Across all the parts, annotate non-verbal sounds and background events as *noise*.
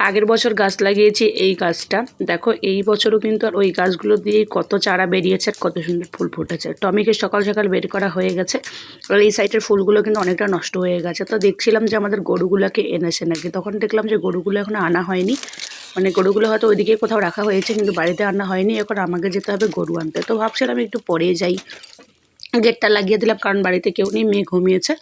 আগের বছর গাছ লাগিয়েছি এই গাছটা। দেখো, এই বছরও কিন্তু আর ওই গাছগুলো দিয়ে কত চারা বেরিয়েছে আর কত সুন্দর ফুল ফুটেছে। টমিকে সকাল সকাল বের করা হয়ে গেছে। আর এই সাইডের ফুলগুলো কিন্তু অনেকটা নষ্ট হয়ে গেছে। তো দেখছিলাম যে আমাদের গরুগুলোকে এনেছে নাকি। তখন দেখলাম যে গরুগুলো এখনও আনা হয়নি। মানে গরুগুলো হয়তো ওইদিকে কোথাও রাখা হয়েছে, কিন্তু বাড়িতে আনা হয়নি। এখন আমাকে যেতে হবে গরু আনতে। তো ভাবছিলাম একটু পরে যাই। গেটটা লাগিয়ে দিলাম, কারণ বাড়িতে কেউ নেই, মেয়ে ঘুমিয়েছে।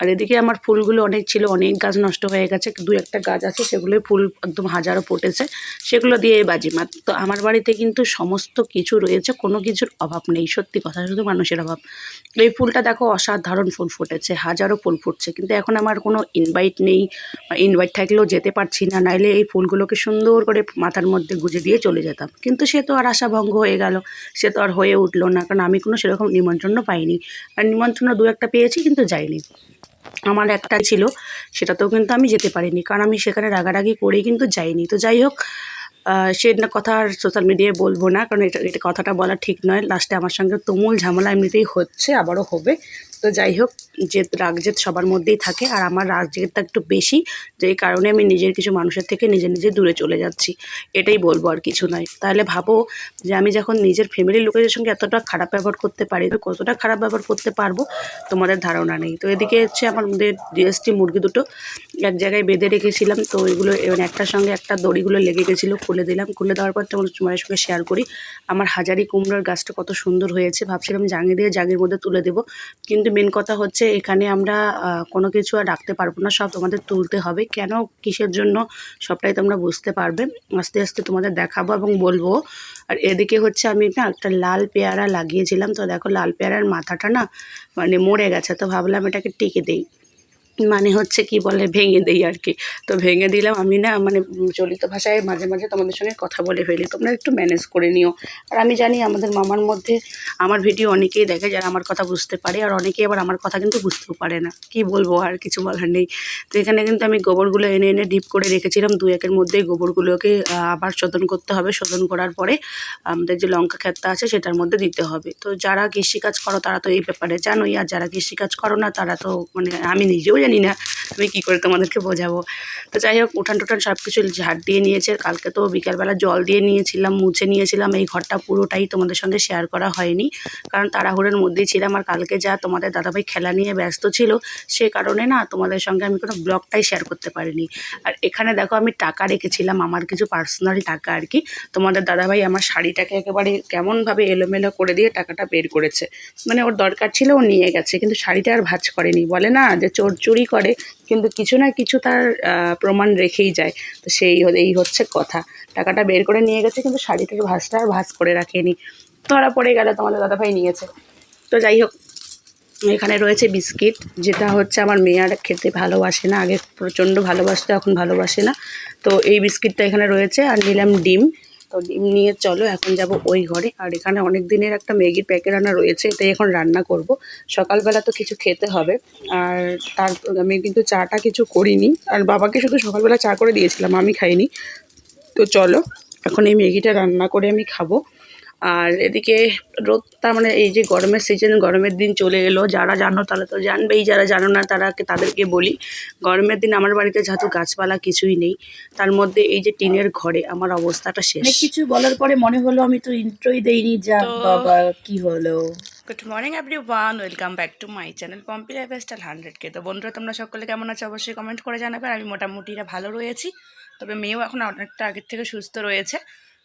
আর এদিকে আমার ফুলগুলো অনেক ছিল, অনেক গাছ নষ্ট হয়ে গেছে, দু একটা গাছ আছে, সেগুলোই ফুল একদম হাজারও ফুটেছে, সেগুলো দিয়ে বাজিমাত। তো আমার বাড়িতে কিন্তু সমস্ত কিছু রয়েছে, কোনো কিছুর অভাব নেই, সত্যি কথা, শুধু মানুষের অভাব। এই ফুলটা দেখো, অসাধারণ ফুল ফুটেছে, হাজারো ফুল ফুটছে, কিন্তু এখন আমার কোনো ইনভাইট নেই ইনভাইট থাকলেও যেতে পারছি না, নাইলে এই ফুলগুলোকে সুন্দর করে মাথার মধ্যে গুজে দিয়ে চলে যেতাম। কিন্তু সে তো আর আশাভঙ্গ হয়ে গেল, সে তো আর হয়ে উঠল না, কারণ আমি কোনো সেরকম নিমন্ত্রণ পাইনি আর নিমন্ত্রণ দু একটা পেয়েছি কিন্তু যাইনি। আমার একটা ছিল, সেটাতেও কিন্তু আমি যেতে পারিনি, কারণ আমি সেখানে রাগারাগি করেই কিন্তু যাইনি। তো যাই হোক সে কথা আর সোশ্যাল মিডিয়ায় বলব না, কারণ এটা এটা কথাটা বলা ঠিক নয়। লাস্টে আমার সঙ্গে তুমুল ঝামেলা এমনিতেই হচ্ছে, আবারও হবে। তো যাই হোক, জেদ, রাগ জেদ সবার মধ্যেই থাকে। আর আমার রাগ জেদটা একটু বেশি যেই কারণে আমি নিজের কিছু মানুষের থেকে নিজে নিজে দূরে চলে যাচ্ছি। এটাই বলব আর কিছু নয়। তাহলে ভাবো যে আমি যখন নিজের ফ্যামিলির লোকেদের সঙ্গে এতটা খারাপ ব্যবহার করতে পারি তো কতটা খারাপ ব্যবহার করতে পারব, তোমাদের ধারণা নেই। তো এদিকে হচ্ছে আমার জিএসটি মুরগি দুটো এক জায়গায় বেঁধে রেখেছিলাম। তো এগুলো মানে একটার সঙ্গে একটা দড়িগুলো লেগে গেছিল, খুলে দিলাম। খুলে দেওয়ার পর তোমার তোমাদের সঙ্গে শেয়ার করি। আমার হাজারি কুমড়োর গাছটা কত সুন্দর হয়েছে। ভাবছিলাম জাঙে দিয়ে জাগের মধ্যে তুলে দেবো। কিন্তু মেন কথা হচ্ছে এখানে আমরা কোনো কিছু আর রাখতে পারব না, সব তোমাদের তুলতে হবে। কেন, কিসের জন্য, সবটাই তোমরা বুঝতে পারবে। আস্তে আস্তে তোমাদের দেখাবো এবং বলব। আর এদিকে হচ্ছে আমি না একটা লাল পেয়ারা লাগিয়েছিলাম। তো দেখো, লাল পেয়ারার মাথাটা না মানে মরে গেছে। তো ভাবলাম এটাকে টিকে দেই। মানে হচ্ছে কি বলে, ভেঙে দেই আর কি তো ভেঙে দিলাম, আমি না মানে চলিত ভাষায় মাঝে মাঝে তোমাদের সঙ্গে কথা বলে ফেলি। তোমরা একটু ম্যানেজ করে নিও। আর আমি জানি আমাদের মামার মধ্যে, আমার ভিডিও অনেকেই দেখে যারা আমার কথা বুঝতে পারে, আর অনেকেই আবার আমার কথা কিন্তু বুঝতেও পারে না। কি বলব, আর কিছু বলার নেই। তো এখানে কিন্তু আমি গোবরগুলো এনে এনে ডিপ করে রেখেছিলাম, দু একের মধ্যেই গোবরগুলোকে আবার শোধন করতে হবে। শোধন করার পরে, আমাদের যে লঙ্কা ক্ষেতটা আছে, সেটার মধ্যে দিতে হবে। তো যারা কৃষিকাজ করো, তারা তো এই ব্যাপারে জানোই। আর যারা কৃষিকাজ করো না, তারা তো মানে আমি নিজেও জানি না। আমি কী করে তোমাদেরকে বোঝাবো? তো যাই হোক, উঠান টুঠান সব কিছু ঝাড় দিয়ে নিয়েছে। কালকে তো বিকালবেলা জল দিয়ে নিয়েছিলাম, মুছে নিয়েছিলাম। এই ঘরটা পুরোটাই তোমাদের সঙ্গে শেয়ার করা হয়নি। কারণ তাড়াহুড়োর মধ্যেই ছিলাম আর কালকে যা তোমাদের দাদাভাই খেলা নিয়ে ব্যস্ত ছিল, সে কারণে না তোমাদের সঙ্গে আমি কোনো ব্লগটাই শেয়ার করতে পারিনি। আর এখানে দেখো, আমি টাকা রেখেছিলাম, আমার কিছু পার্সোনাল টাকা আর কি। তোমাদের দাদাভাই আমার শাড়িটাকে একেবারে কেমনভাবে এলোমেলো করে দিয়ে টাকাটা বের করেছে। মানে ওর দরকার ছিল, ও নিয়ে গেছে। কিন্তু শাড়িটা আর ভাঁজ করেনি। বলে না যে, চোর চুরি করে কিন্তু কিছু না কিছু তার প্রমাণ রেখেই যায়। তো সেই এই হচ্ছে কথা। টাকাটা বের করে নিয়ে গেছে, কিন্তু শাড়িটার ভাঁজটা আর ভাঁজ করে রাখেনি। ধরা পড়ে গেল তোমাদের দাদাভাই নিয়েছে। তো যাই হোক, এখানে রয়েছে বিস্কিট, যেটা হচ্ছে আমার মেয়ে আর খেতে ভালোবাসে না। আগে প্রচণ্ড ভালোবাসতো, এখন ভালোবাসে না। তো এই বিস্কিটটা এখানে রয়েছে। আর নিলাম ডিম। তো ডিম নিয়ে চলো, এখন যাব ওই ঘরে। আর এখানে অনেক দিনের একটা ম্যাগির প্যাকেট আনা রয়েছে, এটাই এখন রান্না করব। সকালবেলা তো কিছু খেতে হবে। আর তার, আমি কিন্তু চাটা কিছু করিনি। আর বাবাকে শুধু সকালবেলা চা করে দিয়েছিলাম, আমি খাইনি। তো চলো, এখন এই ম্যাগিটা রান্না করে আমি খাব। আর এদিকে রোদ তার মানে এই যে গরমের সিজন গরমের দিন চলে এলো। যারা জানো তারা তো জানবেই যারা জানো না তারা তাদেরকে বলি গরমের দিন আমার বাড়িতে যেহেতু গাছপালা কিছুই নেই তার মধ্যে এই যে টিনের ঘরে আমার অবস্থাটা শেষ। কিছু বলার পরে মনে হলো আমি তো ইন্ট্রোই দেইনি যা বাবা কি হলো? Good morning everyone welcome back to my channel Pompi lifestyle hundred K তো বন্ধুরা তোমরা সকলে কেমন আছো? অবশ্যই কমেন্ট করে জানাবে। আর আমি মোটামুটিরা ভালো রয়েছি তবে মেয়েও এখন অনেকটা আগের থেকে সুস্থ রয়েছে।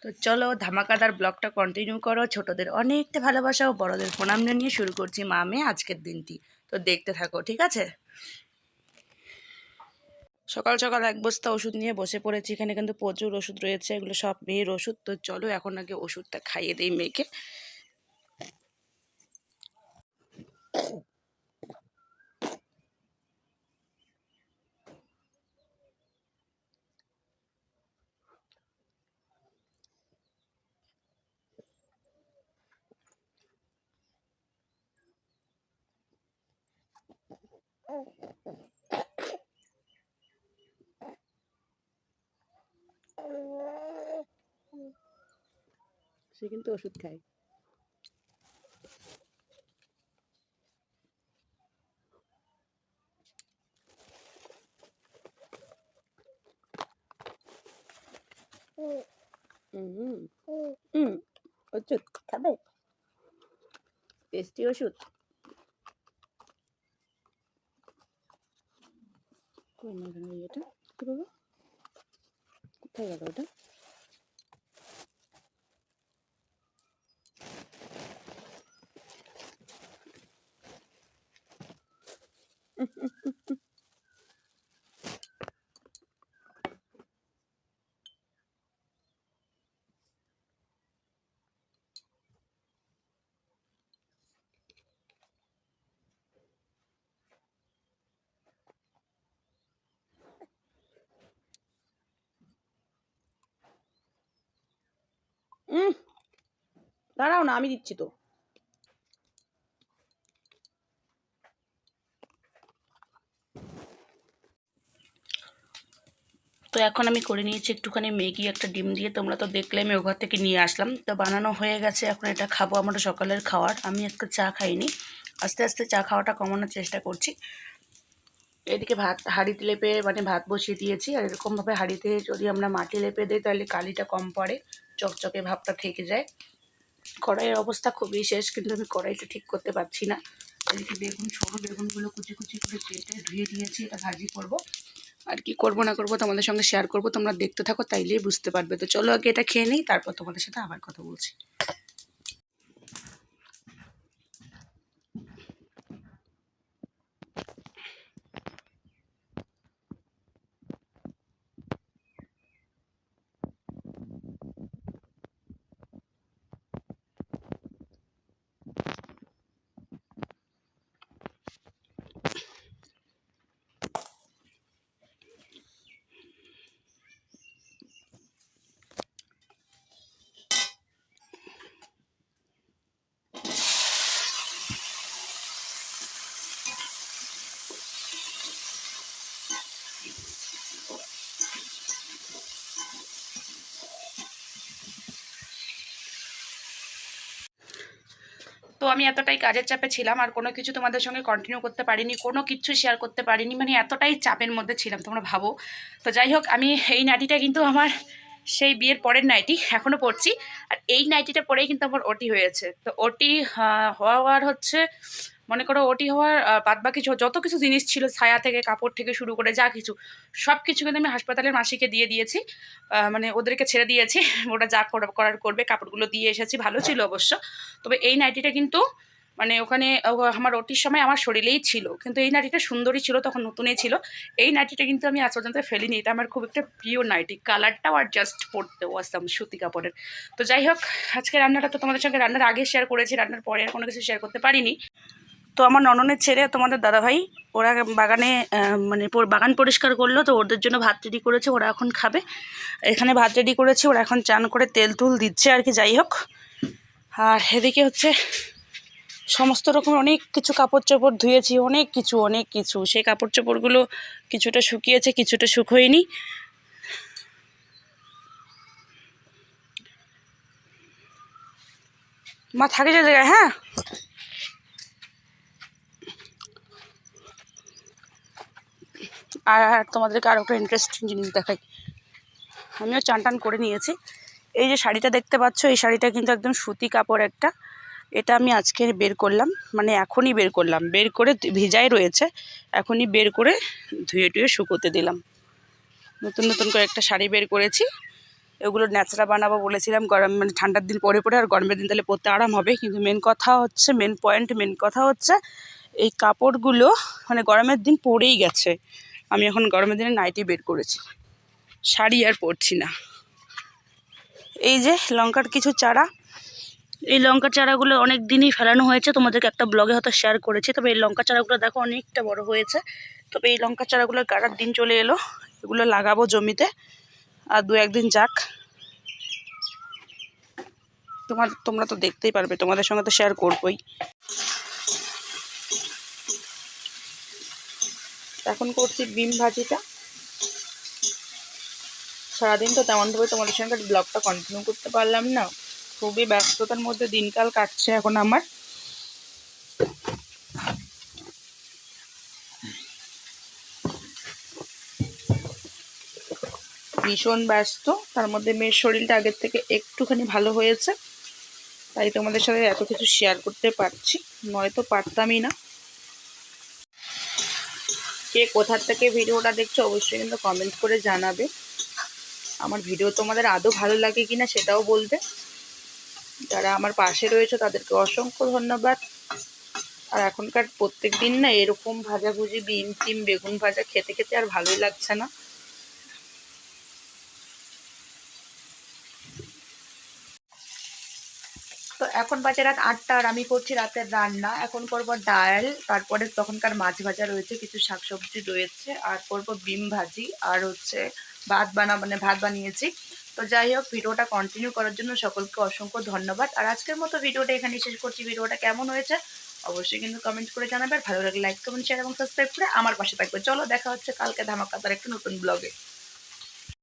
তো চলো ধামাকাদার ব্লগটা কন্টিনিউ করো। ছোটদের অনেকটা ভালোবাসা ও বড়দের প্রণাম নিয়ে শুরু করছি মা, মেয়ে আজকের দিনটি। তো দেখতে থাকো, ঠিক আছে? সকাল সকাল এক বস্তা ওষুধ নিয়ে বসে পড়েছি। এখানে কিন্তু প্রচুর ওষুধ রয়েছে, এগুলো সব মেয়ের ওষুধ। তো চলো এখন আগে ওষুধটা খাইয়ে দিই মেয়েকে। সে কিন্তু ওষুধ খায়। ওষুধ খাবে? টেস্টি ওষুধ। কই না কেন এটা? কি বাবা কোথায় গেল ওটা? দাঁড়াও না, আমি দিচ্ছি তো। তো এখন আমি করে নিয়েছি একটুখানি ম্যাগি, একটা ডিম দিয়ে। তোমরা তো দেখলে, আমি ওঘর থেকে নিয়ে আসলাম। তো বানানো হয়ে গেছে, এখন এটা খাব আমরা সকালের খাওয়ার। আমি আজকে চা খাইনি। আস্তে আস্তে চা খাওয়াটা কমানোর চেষ্টা করছি। এদিকে ভাত, হাঁড়িতে লেপে মানে ভাত বসিয়ে দিয়েছি। আর এরকমভাবে হাঁড়িতে যদি আমরা মাটি লেপে দিই, তাহলে কালিটা কম পড়ে। চকচকে ভাবটা থেকে যায়। কড়াইয়ের অবস্থা খুবই শেষ, কিন্তু আমি কড়াইটা ঠিক করতে পারছি না। এদিকে বেগুন, ছোটো বেগুনগুলো কুচি কুচি করে কেটে ধুয়ে দিয়েছি, এটা ভাজি করব। আর কি করব না করব তোমাদের সঙ্গে শেয়ার করব, তোমরা দেখতে থাকো, তাইলেই বুঝতে পারবে। তো চলো আগে এটা খেয়ে নিই, তারপর তোমাদের সাথে আবার কথা বলছি। তো আমি এতটাই কাজের চাপে ছিলাম আর কোনো কিছু তোমাদের সঙ্গে কন্টিনিউ করতে পারিনি, কোনো কিছু শেয়ার করতে পারিনি মানে এতটাই চাপের মধ্যে ছিলাম, তোমরা ভাবো। তো যাই হোক, আমি এই নাইটিটা কিন্তু আমার সেই বিয়ের পরের নাইটি এখনও পড়ছি আর এই নাইটিটা পরেই কিন্তু আমার ওটি হয়েছে। তো ওটি হওয়ার হচ্ছে মনে করো ওটি হওয়ার বাদ বাকি যত কিছু জিনিস ছিল, ছায়া থেকে, কাপড় থেকে শুরু করে যা কিছু সব কিছু কিন্তু আমি হাসপাতালের মাসিকে দিয়ে দিয়েছি। মানে ওদেরকে ছেড়ে দিয়েছি। *laughs* ওটা যা করা- করার করবে, কাপড়গুলো দিয়ে এসেছি। ভালো ছিল অবশ্য। তবে এই নাইটিটা কিন্তু মানে ওখানে আমার ওটির সময় আমার শরীরেই ছিল। কিন্তু এই নাইটিটা সুন্দরই ছিল, তখন নতুনই ছিল। এই নাইটিটা কিন্তু আমি আজ পর্যন্ত ফেলিনি। এটা আমার খুব একটা প্রিয় নাইটি। কালারটাও আর জাস্ট পরতেও আসতাম সুতি কাপড়ের। তো যাই হোক, আজকে রান্নাটা তো তোমাদের সঙ্গে রান্নার আগে শেয়ার করেছি। রান্নার পরে আর কোনো কিছু শেয়ার করতে পারিনি। তো আমার নননের ছেড়ে তোমাদের দাদাভাই, ওরা বাগানে মানে বাগান পরিষ্কার করল, তো ওদের জন্য ভাত রেডি করেছে, ওরা এখন খাবে। এখানে ভাত রেডি করেছে, ওরা এখন চান করে তেল তুল দিচ্ছে আর কি, যাই হোক। আর এদিকে হচ্ছে সমস্ত রকম অনেক কিছু কাপড় চোপড় ধুয়েছি, অনেক কিছু অনেক কিছু। সেই কাপড় চোপড়গুলো কিছুটা শুকিয়েছে, কিছুটা শুকোয়নি। মা থাকে যে জায়গায় হ্যাঁ? আর তোমাদেরকে আরও একটা ইন্টারেস্টিং জিনিস দেখাই। আমিও চান টান করে নিয়েছি। এই যে শাড়িটা দেখতে পাচ্ছ, এই শাড়িটা কিন্তু একদম সুতি কাপড় একটা। এটা আমি আজকে বের করলাম মানে এখনই বের করলাম। বের করে ভিজাই রয়েছে। এখনই বের করে ধুয়ে টুয়ে শুকোতে দিলাম। নতুন নতুন করে একটা শাড়ি বের করেছি। এগুলো ন্যাচড়া বানাবো বলেছিলাম। গরম মানে ঠান্ডার দিন পরে পরে আর গরমের দিন তাহলে পরতে আরাম হবে। কিন্তু মেন কথা হচ্ছে মেন পয়েন্ট মেন কথা হচ্ছে, এই কাপড়গুলো মানে গরমের দিন পরেই গেছে। আমি এখন গরমের দিনে নাইটি বের করেছি। শাড়ি আর পরছি না। এই যে লঙ্কার কিছু চারা। এই লঙ্কার চারাগুলো অনেক দিনই ফেলানো হয়েছে। তোমাদেরকে একটা ব্লগে হয়তো শেয়ার করেছি। তবে এই লঙ্কা চারাগুলো দেখো অনেকটা বড় হয়েছে। তবে এই লঙ্কা চারাগুলো গাড়ার দিন চলে এলো। এগুলো লাগাবো জমিতে। আর দু একদিন যাক। তোমার, তোমরা তো দেখতেই পারবে। তোমাদের সঙ্গে তো শেয়ার করবোই। এখন করছি বিম ভাজিটা। সারাদিন তো তেমনভাবে তোমাদের সঙ্গে ব্লগটা কন্টিনিউ করতে পারলাম না। খুবই ব্যস্ততার মধ্যে দিনকাল কাটছে এখন আমার। ভীষণ ব্যস্ত, তার মধ্যে মেয়ের শরীরটা আগের থেকে একটুখানি ভালো হয়েছে। তাই তোমাদের সাথে এত কিছু শেয়ার করতে পারছি, নয়তো পারতামই না। কে কোথার থেকে ভিডিওটা দেখছ অবশ্যই কিন্তু কমেন্ট করে জানাবে। আমার ভিডিও তোমাদের আদৌ ভালো লাগে কিনা সেটাও বলবে। যারা আমার পাশে রয়েছে তাদেরকে অসংখ্য ধন্যবাদ। আর এখনকার প্রত্যেক দিন না এরকম ভাজাভুজি বিম টিম বেগুন ভাজা খেতে খেতে আর ভালোই লাগছে না। তো এখন বাজে রাত আটটা আর আমি করছি রাতের রান্না। এখন করব ডাল, তারপরে তখনকার মাছ ভাজা রয়েছে, কিছু শাকসবজি রয়েছে, আর করব বিম ভাজি আর হচ্ছে ভাত বানা মানে ভাত বানিয়েছি। তো যাই হোক, ভিডিওটা কন্টিনিউ করার জন্য সকলকে অসংখ্য ধন্যবাদ। আর আজকের মতো ভিডিওটা এখানে শেষ করছি। ভিডিওটা কেমন হয়েছে অবশ্যই কিন্তু কমেন্ট করে জানাবে আর ভালো লাগলে লাইক কমেন্ট শেয়ার এবং সাবস্ক্রাইব করে আমার পাশে থাকবে চলো, দেখা হচ্ছে কালকে ধামাকাতার একটা নতুন ব্লগে